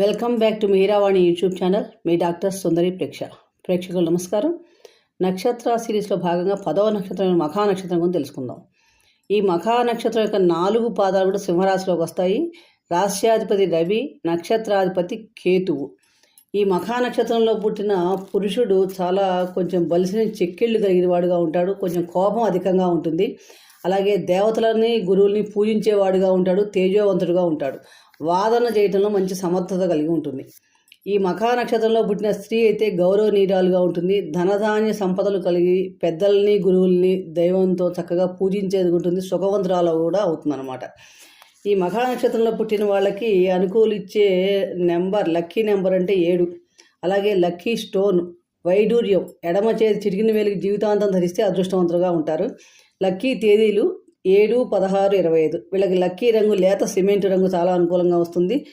Welcome back to Meeravani YouTube channel. Me doctor Sundari ప్రేక్ష. ప్రేక్షకులు నమస్కారం. నక్షత్ర సిరీస్లో భాగంగా పదవ నక్షత్రం మఖా నక్షత్రం గురించి తెలుసుకుందాం. ఈ మఖా నక్షత్రం యొక్క నాలుగు పాదాలు కూడా సింహరాశిలోకి వస్తాయి. రాశ్యాధిపతి రవి నక్షత్రాధిపతి కేతువు. ఈ మఖా నక్షత్రంలో పుట్టిన పురుషుడు చాలా కొంచెం బలిసిన చెక్కిళ్ళు కలిగిన వాడుగా ఉంటాడు. కొంచెం కోపం అధికంగా ఉంటుంది. అలాగే దేవతలని గురువుల్ని పూజించేవాడుగా ఉంటాడు తేజోవంతుడుగా ఉంటాడు. వాదన చేయటంలో మంచి సమర్థత కలిగి ఉంటుంది. ఈ మఖా నక్షత్రంలో పుట్టిన స్త్రీ అయితే గౌరవనీయురాలుగా ఉంటుంది. ధనధాన్య సంపదలు కలిగి పెద్దల్ని గురువుల్ని దైవంతో చక్కగా పూజించేది ఉంటుంది. సుఖవంతురాలు కూడా అవుతుందన్నమాట. ఈ మఖా నక్షత్రంలో పుట్టిన వాళ్ళకి అనుకూలిచ్చే నెంబర్ లక్కీ నెంబర్ అంటే ఏడు. అలాగే లక్కీ స్టోన్ వైడూర్యం ఎడమ చేతి చిరిగిన వేలికి జీవితాంతం ధరిస్తే అదృష్టవంతులుగా ఉంటారు. లక్కీ తేదీలు ఏడు పదహారు ఇరవై ఐదు. వీళ్ళకి లక్కీ రంగు లేత సిమెంట్ రంగు చాలా అనుకూలంగా వస్తుంది.